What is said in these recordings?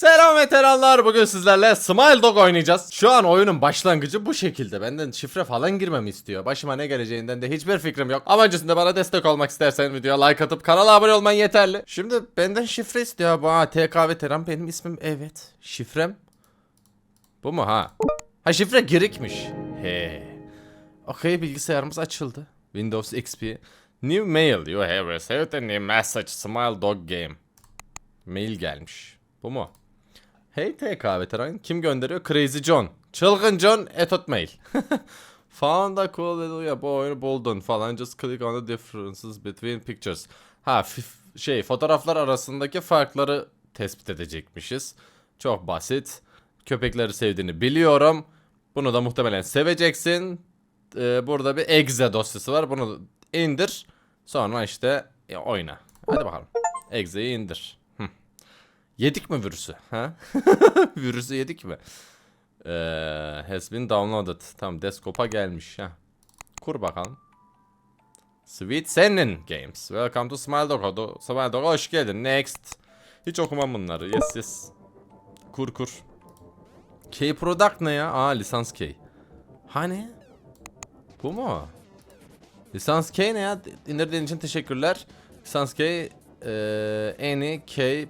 Selam veteranlar. Bugün sizlerle Smile Dog oynayacağız. Şu an oyunun başlangıcı bu şekilde. Benden şifre falan girmemi istiyor. Başıma ne geleceğinden de hiçbir fikrim yok. Ama öncesinde bana destek olmak istersen videoya like atıp kanala abone olman yeterli. Şimdi benden şifre istiyor. Bu ha, TK veteran benim ismim. Evet. Şifrem. Bu mu ha? Ha şifre girikmiş. He. Okey bilgisayarımız açıldı. Windows XP. New mail. You have received a new message. Smile Dog game. Mail gelmiş. Bu mu? Hey TK veteran. Kim gönderiyor? Crazy John. Çılgın John etot mail. Found a cool little ya bu oyunu buldun falan. Just click on the differences between pictures. Ha şey fotoğraflar arasındaki farkları tespit edecekmişiz. Çok basit. Köpekleri sevdiğini biliyorum. Bunu da muhtemelen seveceksin. Ee, burada bir exe dosyası var. Bunu indir. Sonra işte e, oyna. Hadi bakalım. Exe'yi indir. Yedik mi virüsü? Ha? virüsü yedik mi? Ee, has been downloaded. Tamam desktop'a gelmiş. Ha. Kur bakalım. Sweet Senin Games. Welcome to Smile Dog. Smile Dog'a hoş geldin. Next. Hiç okumam bunları. Yes yes. Kur kur. K Product ne ya? Aa lisans K. Hani? Bu mu? Lisans K ne ya? İndirdiğin için teşekkürler. Lisans K eee any K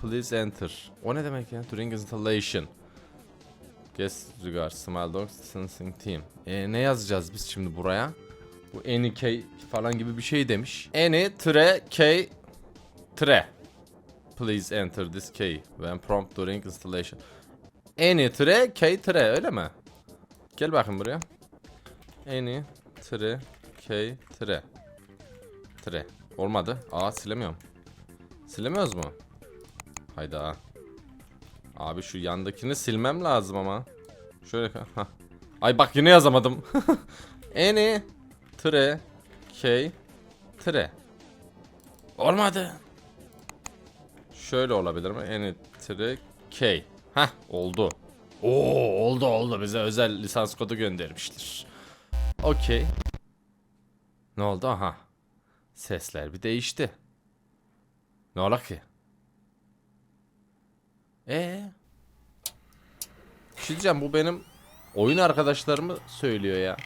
please enter. O ne demek ya? During installation. Guest regards Smile Dogs Licensing Team. E, ne yazacağız biz şimdi buraya? Bu any K falan gibi bir şey demiş. Any tre K tre. Please enter this key when prompt during installation. Any tre K tre öyle mi? Gel bakın buraya. Any tre K tre. Tre. Olmadı. Aa silemiyorum. Silemiyoruz mu? Hayda. Abi şu yandakini silmem lazım ama. Şöyle hah. Ay bak yine yazamadım. Any tre K tre. Olmadı. Şöyle olabilir mi? Any tre K. Hah oldu. Oo oldu oldu bize özel lisans kodu göndermiştir. Okey. Ne oldu? Aha. Sesler bir değişti. Ne ola ki? Ee? Bir şey diyeceğim bu benim oyun arkadaşlarımı söylüyor ya.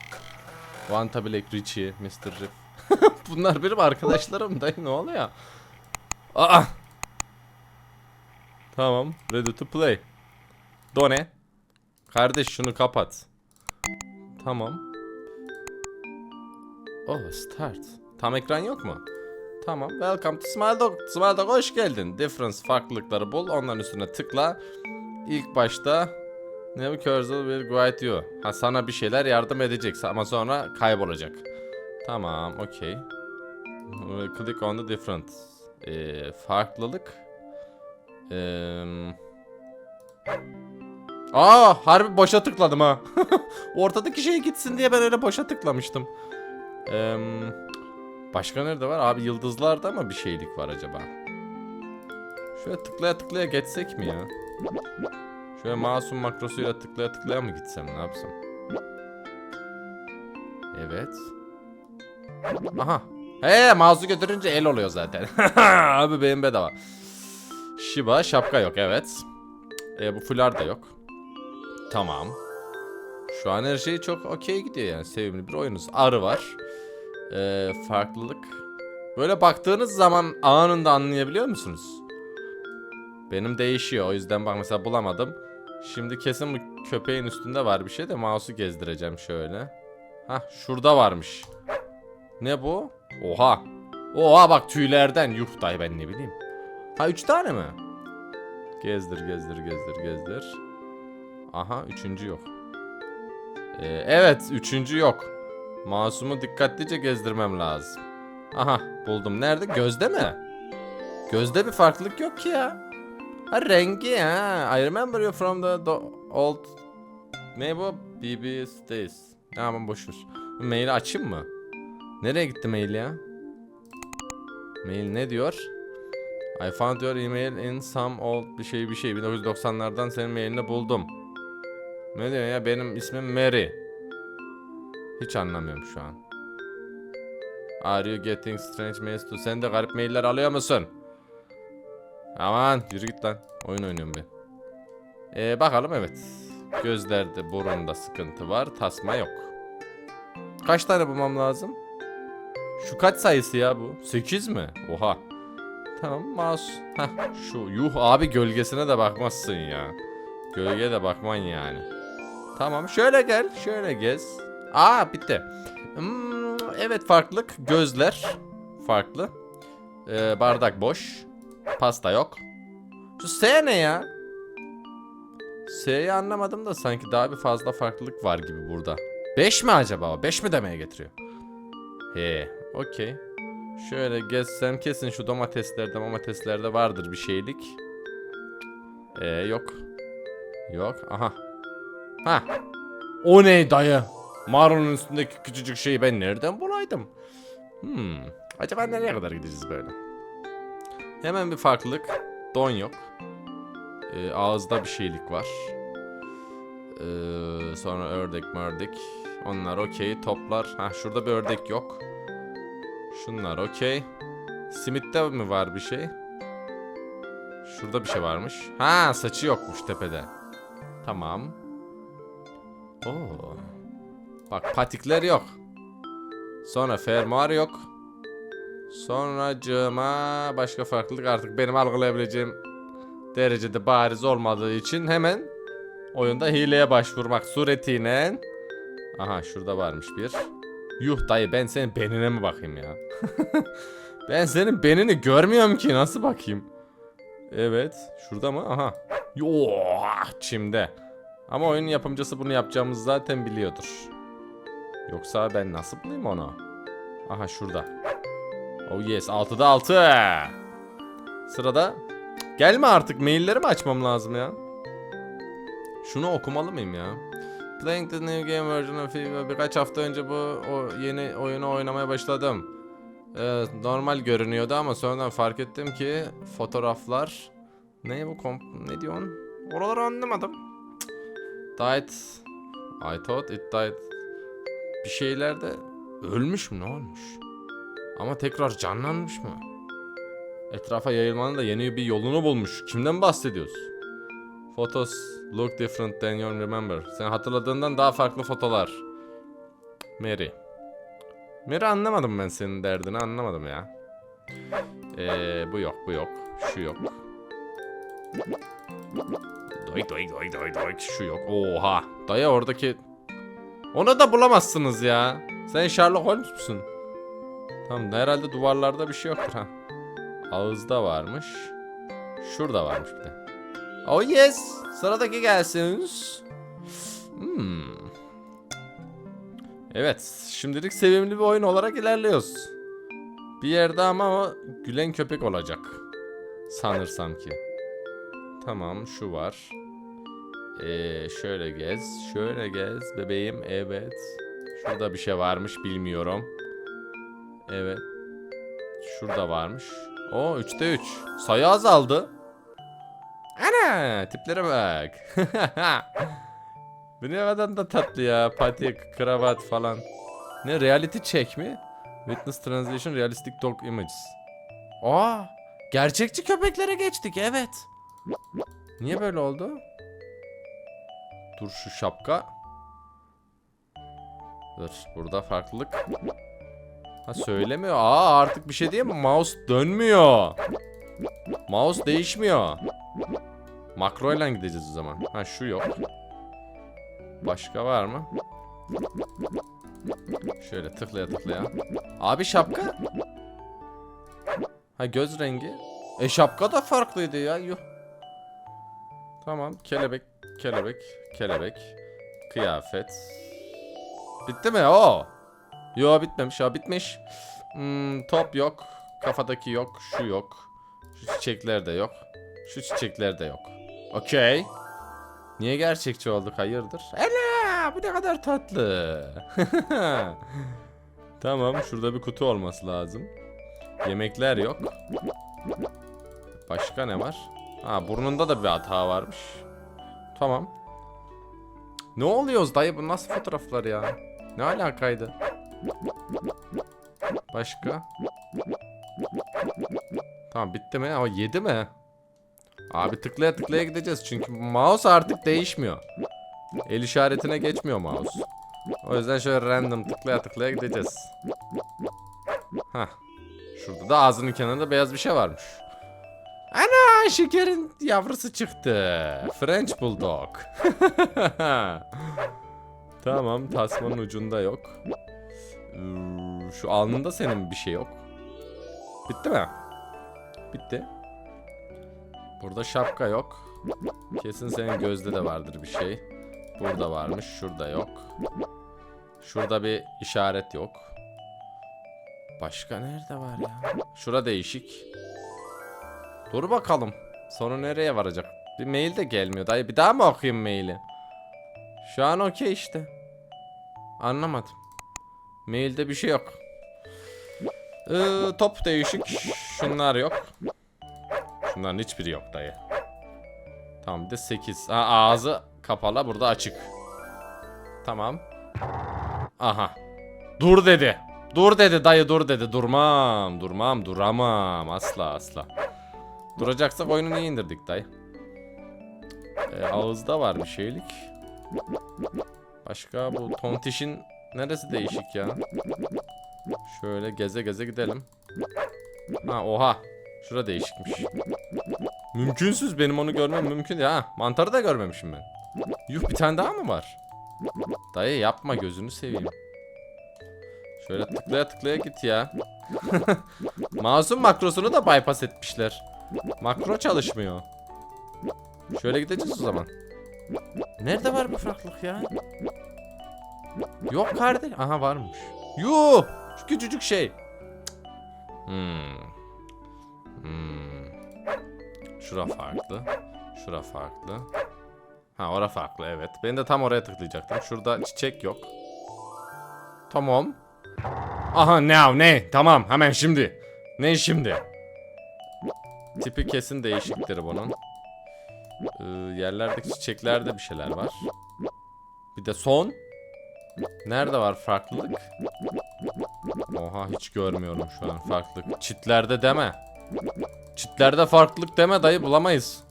Vanta Black, Richie, Mr. Riff. Bunlar benim arkadaşlarım dayı ne oluyor? Aa! Tamam, ready to play. Done. Kardeş şunu kapat. Tamam. Oh start. Tam ekran yok mu? Tamam. Welcome to Smile Dog. Hoş geldin. Difference farklılıkları bul. Onların üstüne tıkla. İlk başta ne bu cursor will guide you. Ha sana bir şeyler yardım edecek ama sonra kaybolacak. Tamam, okey. Click on the difference. Ee, farklılık. Ee, Aa harbi boşa tıkladım ha. Ortadaki şey gitsin diye ben öyle boşa tıklamıştım. Eee başka nerede var? Abi yıldızlarda mı bir şeylik var acaba? Şöyle tıklaya tıklaya geçsek mi ya? Şöyle masum makrosuyla tıklaya tıklaya mı gitsem ne yapsam? Evet. Aha. He mouse'u götürünce el oluyor zaten. Abi benim bedava. Shiba şapka yok evet. E, bu fular da yok. Tamam. Şu an her şey çok okey gidiyor yani. Sevimli bir oyunuz. Arı var. Ee, farklılık. Böyle baktığınız zaman anında anlayabiliyor musunuz? Benim değişiyor. O yüzden bak mesela bulamadım. Şimdi kesin bu köpeğin üstünde var bir şey de mouse'u gezdireceğim şöyle. Hah şurada varmış. Ne bu? Oha. Oha bak tüylerden. Yuh dayı ben ne bileyim. Ha üç tane mi? Gezdir gezdir gezdir gezdir. Aha üçüncü yok. Ee, evet üçüncü yok. Masumu dikkatlice gezdirmem lazım. Aha buldum. Nerede? Gözde mi? Gözde bir farklılık yok ki ya. Ha rengi ha. I remember you from the, the old... Ne bu? BB Stays. Ya aman boşver. Maili açayım mı? Nereye gitti mail ya? Mail ne diyor? I found your email in some old bir şey bir şey 1990'lardan senin mailini buldum. Ne diyor ya benim ismim Mary. Hiç anlamıyorum şu an. Are you getting strange mails too? Sen de garip mailler alıyor musun? Aman yürü git lan. Oyun oynuyorum ben. Ee, bakalım evet. Gözlerde burunda sıkıntı var. Tasma yok. Kaç tane bulmam lazım? Şu kaç sayısı ya bu? 8 mi? Oha. Tamam mouse. Heh şu. Yuh abi gölgesine de bakmazsın ya. Gölgeye de bakman yani. Tamam şöyle gel. Şöyle gez. Aa bitti. Hmm, evet farklılık. Gözler farklı. Ee, bardak boş. Pasta yok. Şu S ne ya? S'yi anlamadım da sanki daha bir fazla farklılık var gibi burada. 5 mi acaba o? 5 mi demeye getiriyor? He, okey. Şöyle gezsem kesin şu domateslerde domateslerde vardır bir şeylik. Ee yok. Yok. Aha. Ha. O ne dayı? Marul'un üstündeki küçücük şeyi ben nereden bulaydım? Hmm. Acaba nereye kadar gideceğiz böyle? Hemen bir farklılık. Don yok. Ee, ağızda bir şeylik var. Ee, sonra ördek mördek. Onlar okey. Toplar. Ha şurada bir ördek yok. Şunlar okey. Simitte mi var bir şey? Şurada bir şey varmış. Ha saçı yokmuş tepede. Tamam. Oo. Bak patikler yok. Sonra fermuar yok. Sonra cıma başka farklılık artık benim algılayabileceğim derecede bariz olmadığı için hemen oyunda hileye başvurmak suretiyle Aha şurada varmış bir. Yuh dayı ben senin benine mi bakayım ya? ben senin benini görmüyorum ki nasıl bakayım? Evet şurada mı? Aha. Yo çimde. Ama oyun yapımcısı bunu yapacağımızı zaten biliyordur. Yoksa ben nasıl bulayım onu? Aha şurada. Oh yes 6'da 6. Sırada Gelme artık maillerimi açmam lazım ya. Şunu okumalı mıyım ya? Playing the new game version of FIFA birkaç hafta önce bu o yeni oyunu oynamaya başladım. Ee, normal görünüyordu ama sonradan fark ettim ki fotoğraflar ne bu komp ne diyorsun? Oraları anlamadım. Died I thought it died bir şeylerde ölmüş mü ne olmuş? Ama tekrar canlanmış mı? Etrafa yayılmanın da yeni bir yolunu bulmuş. Kimden bahsediyoruz? Photos look different than you remember. Sen hatırladığından daha farklı fotolar. Mary. Mary anlamadım ben senin derdini anlamadım ya. Ee, bu yok bu yok. Şu yok. Doy doy doy doy doy. Şu yok. Oha. Daya oradaki... Onu da bulamazsınız ya. Sen Sherlock Holmes musun? Tamam herhalde duvarlarda bir şey yoktur ha. Ağızda varmış. Şurada varmış bir de. Oh yes. Sıradaki gelsin. Hmm. Evet. Şimdilik sevimli bir oyun olarak ilerliyoruz. Bir yerde ama o gülen köpek olacak. Sanırsam ki. Tamam şu var. Ee, şöyle gez. Şöyle gez bebeğim. Evet. Şurada bir şey varmış bilmiyorum. Evet. Şurada varmış. O 3'te 3. Sayı azaldı. Ana tiplere bak. Bu ne kadar da tatlı ya. Patik, kravat falan. Ne reality check mi? Witness translation realistic dog images. Aa, gerçekçi köpeklere geçtik evet. Niye böyle oldu? Dur şu şapka. Dur burada farklılık. Ha söylemiyor. Aa artık bir şey değil mi? Mouse dönmüyor. Mouse değişmiyor. Makro ile gideceğiz o zaman. Ha şu yok. Başka var mı? Şöyle tıklaya tıklaya. Abi şapka? Ha göz rengi. E şapka da farklıydı ya. Yuh. Tamam. Kelebek, kelebek, kelebek. Kıyafet. Bitti mi? O. Yo bitmemiş. Ha bitmiş. Hmm, top yok. Kafadaki yok. Şu yok. Şu çiçekler de yok. Şu çiçekler de yok. Okey. Niye gerçekçi olduk hayırdır? Ela bu ne kadar tatlı. tamam şurada bir kutu olması lazım. Yemekler yok. Başka ne var? Ha burnunda da bir hata varmış. Tamam. Ne oluyoruz dayı bu nasıl fotoğraflar ya? Ne alakaydı? Başka? Tamam bitti mi? Ama yedi mi? Abi tıklaya tıklaya gideceğiz çünkü mouse artık değişmiyor. El işaretine geçmiyor mouse. O yüzden şöyle random tıklaya tıklaya gideceğiz. Hah. Şurada da ağzının kenarında beyaz bir şey varmış. Ana şekerin yavrusu çıktı. French Bulldog. tamam tasmanın ucunda yok. Şu alnında senin bir şey yok. Bitti mi? Bitti. Burada şapka yok. Kesin senin gözde de vardır bir şey. Burada varmış, şurada yok. Şurada bir işaret yok. Başka nerede var ya? Şura değişik. Dur bakalım. Sonu nereye varacak? Bir mail de gelmiyor. Dayı bir daha mı okuyayım maili? Şu an okey işte. Anlamadım. Mailde bir şey yok. Ee, top değişik. Şunlar yok. Şunların hiçbiri yok dayı. Tamam bir de 8. Ha, ağzı kapalı burada açık. Tamam. Aha. Dur dedi. Dur dedi dayı dur dedi. Durmam. Durmam. Duramam. Asla asla. Duracaksak oyunu niye indirdik dayı? Ee, ağızda var bir şeylik. Başka bu tontişin neresi değişik ya? Şöyle geze geze gidelim. Ha oha. Şura değişikmiş. Mümkünsüz benim onu görmem mümkün değil. Ha mantarı da görmemişim ben. Yuh bir tane daha mı var? Dayı yapma gözünü seveyim. Şöyle tıklaya tıklaya git ya. Mouse'un makrosunu da bypass etmişler. Makro çalışmıyor. Şöyle gideceğiz o zaman. Nerede var bu farklılık ya? Yok kardeş. Aha varmış. Yuh! Şu küçücük şey. Hmm. Hmm. Şura farklı. Şura farklı. Ha ora farklı evet. Ben de tam oraya tıklayacaktım. Şurada çiçek yok. Tamam. Aha ne ne? Tamam hemen şimdi. Ne şimdi? Tipi kesin değişiktir bunun. Ee, yerlerdeki çiçeklerde bir şeyler var. Bir de son. Nerede var farklılık? Oha hiç görmüyorum şu an farklılık. Çitlerde deme. Çitlerde farklılık deme dayı bulamayız.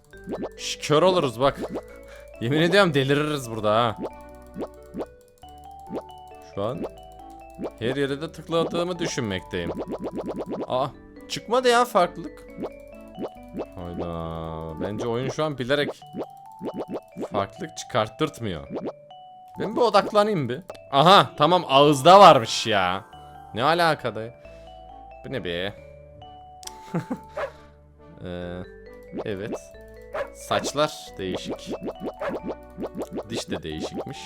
Şş, oluruz bak. Yemin ediyorum deliririz burada ha. Şu an her yere de tıkladığımı düşünmekteyim. Aa çıkmadı ya farklılık. Hayda. Bence oyun şu an bilerek farklılık çıkarttırtmıyor. Ben bir odaklanayım bir. Aha tamam ağızda varmış ya. Ne alaka dayı? Bu ne be? Ee, evet. Saçlar değişik. Diş de değişikmiş.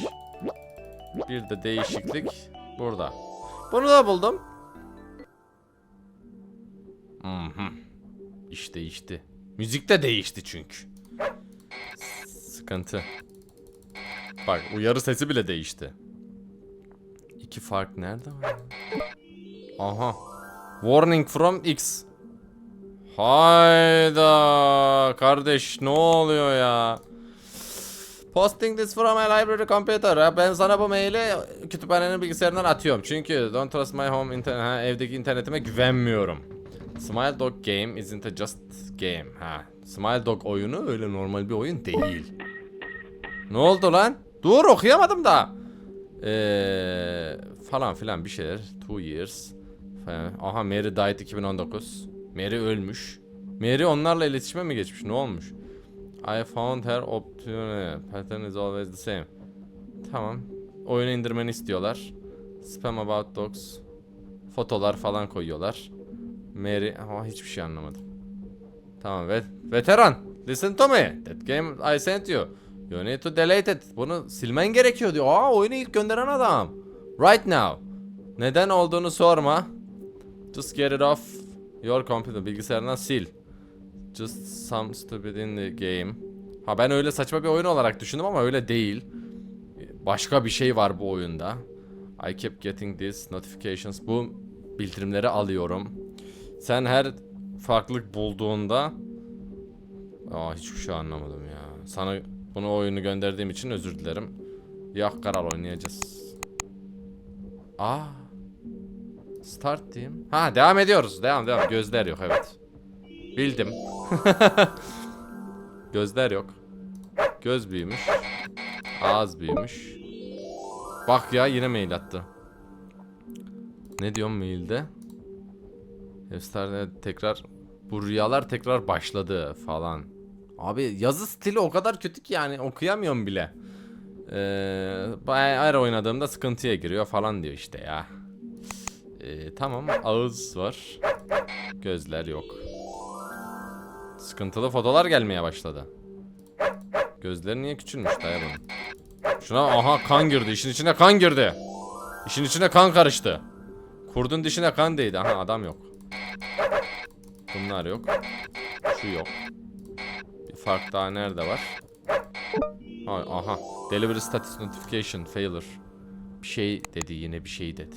Bir de değişiklik burada. Bunu da buldum. Mhm. İş değişti. Müzik de değişti çünkü. Sıkıntı. Bak uyarı sesi bile değişti. İki fark nerede var? Aha. Warning from X. Hayda kardeş ne oluyor ya? Posting this from my library computer. Ben sana bu maili kütüphanenin bilgisayarından atıyorum. Çünkü don't trust my home internet. Ha, evdeki internetime güvenmiyorum. Smile Dog game isn't a just game. Ha, Smile Dog oyunu öyle normal bir oyun değil. Ne oldu lan? Dur okuyamadım da. Eee falan filan bir şeyler. Two years. Aha Mary died 2019. Mary ölmüş. Mary onlarla iletişime mi geçmiş? Ne olmuş? I found her option. Pattern is always the same. Tamam. Oyunu indirmeni istiyorlar. Spam about dogs. Fotolar falan koyuyorlar. Mary... Ama hiçbir şey anlamadım. Tamam ve veteran. Listen to me. That game I sent you. You need to delete it. Bunu silmen gerekiyor diyor. Aa oyunu ilk gönderen adam. Right now. Neden olduğunu sorma. Just get it off your computer. Bilgisayarından sil. Just some stupid in the game. Ha ben öyle saçma bir oyun olarak düşündüm ama öyle değil. Başka bir şey var bu oyunda. I kept getting these notifications. Bu bildirimleri alıyorum. Sen her farklılık bulduğunda Aa hiçbir şey anlamadım ya. Sana bunu oyunu gönderdiğim için özür dilerim. Yok karar oynayacağız. Aa. Start diyeyim. Ha devam ediyoruz. Devam devam. Gözler yok evet. Bildim. Gözler yok. Göz büyümüş. Ağız büyümüş. Bak ya yine mail attı. Ne diyorum mailde? Efsane tekrar bu rüyalar tekrar başladı falan. Abi yazı stili o kadar kötü ki yani okuyamıyorum bile. Ee, her oynadığımda sıkıntıya giriyor falan diyor işte ya. Ee, tamam ağız var. Gözler yok. Sıkıntılı fotolar gelmeye başladı. Gözleri niye küçülmüş dayı? Şuna aha kan girdi. İşin içine kan girdi. İşin içine kan karıştı. Kurdun dişine kan değdi. Aha adam yok. Bunlar yok. Şu yok. Bir fark daha nerede var? Ha, aha. Delivery status notification failure. Bir şey dedi yine bir şey dedi.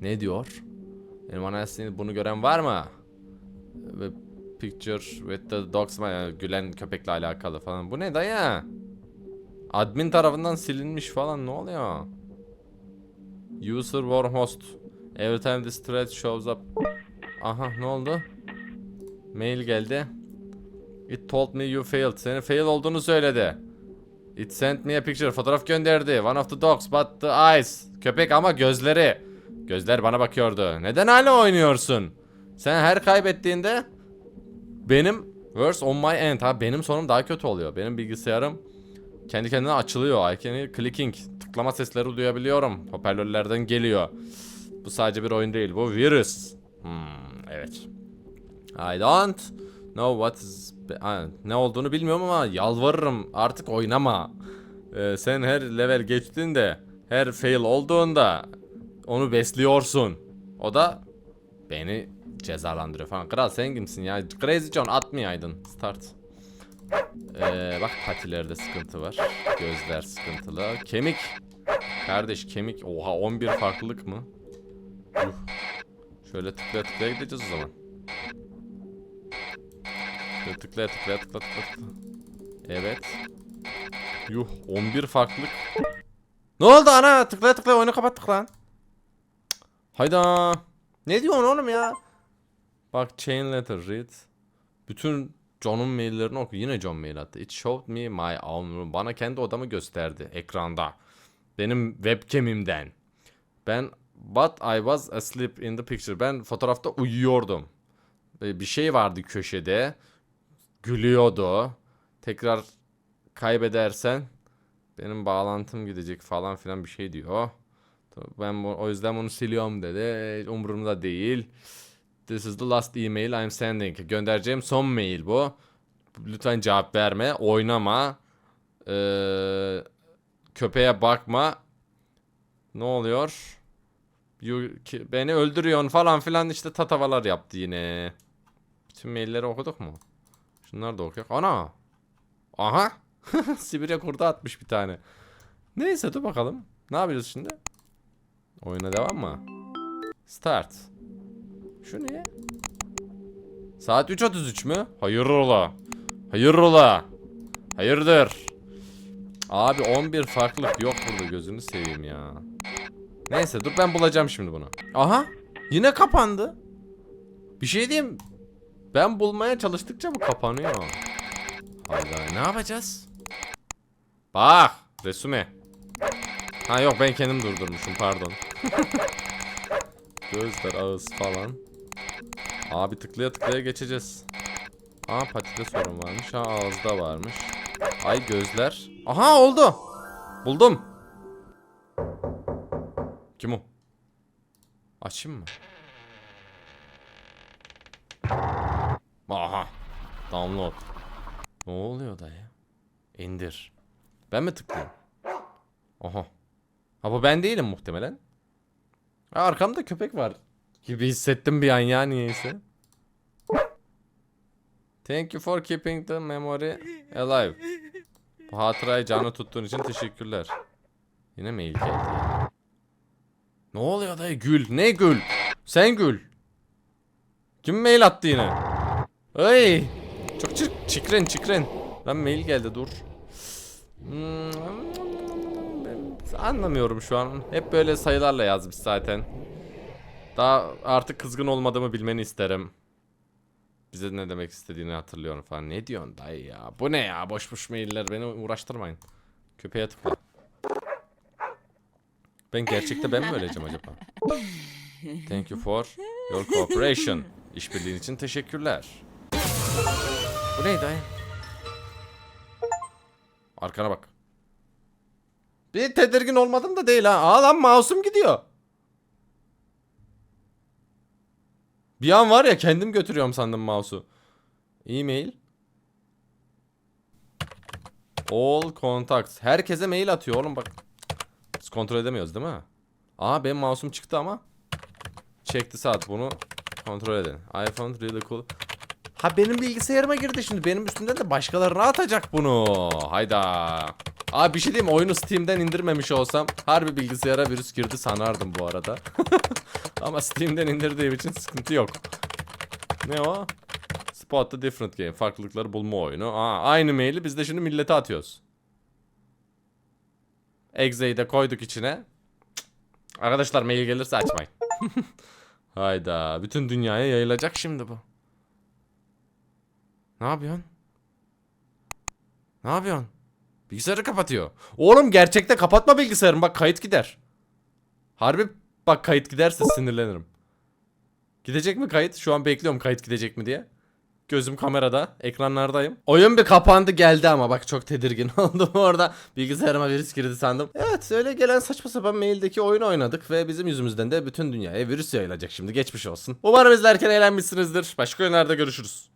Ne diyor? Benim anasını bunu gören var mı? Ve picture with the dogs var gülen köpekle alakalı falan. Bu ne dayı? Admin tarafından silinmiş falan ne oluyor? User war host. Every time this thread shows up. Aha ne oldu? Mail geldi. It told me you failed. Senin fail olduğunu söyledi. It sent me a picture. Fotoğraf gönderdi. One of the dogs but the eyes. Köpek ama gözleri. Gözler bana bakıyordu. Neden hala oynuyorsun? Sen her kaybettiğinde benim worse on my end ha benim sonum daha kötü oluyor. Benim bilgisayarım kendi kendine açılıyor. I can clicking. Tıklama sesleri duyabiliyorum. Hoparlörlerden geliyor. Bu sadece bir oyun değil. Bu virüs. Hmm, evet. I don't know what is ne olduğunu bilmiyorum ama yalvarırım artık oynama. Ee, sen her level geçtiğinde, her fail olduğunda onu besliyorsun. O da beni cezalandırıyor falan. Kral sen kimsin ya? Crazy John atmayaydın. Start. Ee, bak patilerde sıkıntı var. Gözler sıkıntılı. Kemik. Kardeş kemik. Oha 11 farklılık mı? Yuh. Şöyle tıklaya tıklaya gideceğiz o zaman. Şöyle tıklaya tıklaya tıkla tıkla tıkla. Evet. Yuh 11 farklılık. Ne oldu ana? Tıklaya tıklaya oyunu kapattık lan. Hayda. Ne diyorsun oğlum ya? Bak chain letter read. Bütün John'un maillerini oku. Yine John mail attı. It showed me my own room. Bana kendi odamı gösterdi ekranda. Benim webcam'imden. Ben but I was asleep in the picture. Ben fotoğrafta uyuyordum. Bir şey vardı köşede. Gülüyordu. Tekrar kaybedersen benim bağlantım gidecek falan filan bir şey diyor. Ben bu, o yüzden bunu siliyorum dedi. Umurumda değil. This is the last email I'm sending. Göndereceğim son mail bu. Lütfen cevap verme. Oynama. Ee, köpeğe bakma. Ne oluyor? Beni öldürüyorsun falan filan işte tatavalar yaptı yine. Bütün mailleri okuduk mu? Şunları da okuyalım. Ana! Aha! Sibirya kurdu atmış bir tane. Neyse dur bakalım. Ne yapıyoruz şimdi? Oyuna devam mı? Start. Şu ne? Saat 3.33 mü? Hayırlı. Hayırlı. Hayırdır. Abi 11 farklılık yok burada gözünü seveyim ya. Neyse dur ben bulacağım şimdi bunu. Aha yine kapandı. Bir şey diyeyim. Ben bulmaya çalıştıkça bu kapanıyor. Hayda ne yapacağız? Bak resume. Ha yok ben kendim durdurmuşum pardon. Gözler ağız falan. Abi tıklaya tıklaya geçeceğiz. Aa patide sorun varmış. Ha ağızda varmış. Ay gözler. Aha oldu. Buldum. Kim o? Açayım mı? Aha. Download. Ne oluyor dayı? İndir. Ben mi tıklayayım? Aha. Ha bu ben değilim muhtemelen. Arkamda köpek var. Gibi hissettim bir an ya niyeyse. Thank you for keeping the memory alive. Bu hatırayı canlı tuttuğun için teşekkürler. Yine mail geldi ya. Ne oluyor dayı gül? Ne gül? Sen gül. Kim mail attı yine? Ay! Çok çık çikren çikren. Lan mail geldi dur. Hmm, ben anlamıyorum şu an. Hep böyle sayılarla yazmış zaten. Daha artık kızgın olmadığımı bilmeni isterim. Bize ne demek istediğini hatırlıyorum falan. Ne diyorsun dayı ya? Bu ne ya? Boş boş mailler beni uğraştırmayın. Köpeğe tıkla. Ben gerçekte ben mi öleceğim acaba? Thank you for your cooperation. İşbirliğin için teşekkürler. Bu neydi dayı? Arkana bak. Bir tedirgin olmadım da değil ha. Aa lan mouse'um gidiyor. Bir an var ya kendim götürüyorum sandım mouse'u. E-mail. All contacts. Herkese mail atıyor oğlum bak. Biz kontrol edemiyoruz değil mi? Aa benim mouse'um çıktı ama. Çekti saat bunu kontrol edin. iPhone really cool. Ha benim bilgisayarıma girdi şimdi. Benim üstümden de başkalarına atacak bunu. Hayda. Abi bir şey diyeyim oyunu Steam'den indirmemiş olsam harbi bilgisayara virüs girdi sanardım bu arada. Ama Steam'den indirdiğim için sıkıntı yok. Ne o? Spot the different game. Farklılıkları bulma oyunu. Aa, aynı maili biz de şimdi millete atıyoruz. Exe'yi de koyduk içine. Arkadaşlar mail gelirse açmayın. Hayda. Bütün dünyaya yayılacak şimdi bu. Ne yapıyorsun? Ne yapıyorsun? Bilgisayarı kapatıyor. Oğlum gerçekte kapatma bilgisayarını bak kayıt gider. Harbi bak kayıt giderse sinirlenirim. Gidecek mi kayıt? Şu an bekliyorum kayıt gidecek mi diye. Gözüm kamerada, ekranlardayım. Oyun bir kapandı geldi ama bak çok tedirgin oldum orada. Bilgisayarıma virüs girdi sandım. Evet öyle gelen saçma sapan maildeki oyunu oynadık ve bizim yüzümüzden de bütün dünyaya virüs yayılacak şimdi geçmiş olsun. Umarım izlerken eğlenmişsinizdir. Başka oyunlarda görüşürüz.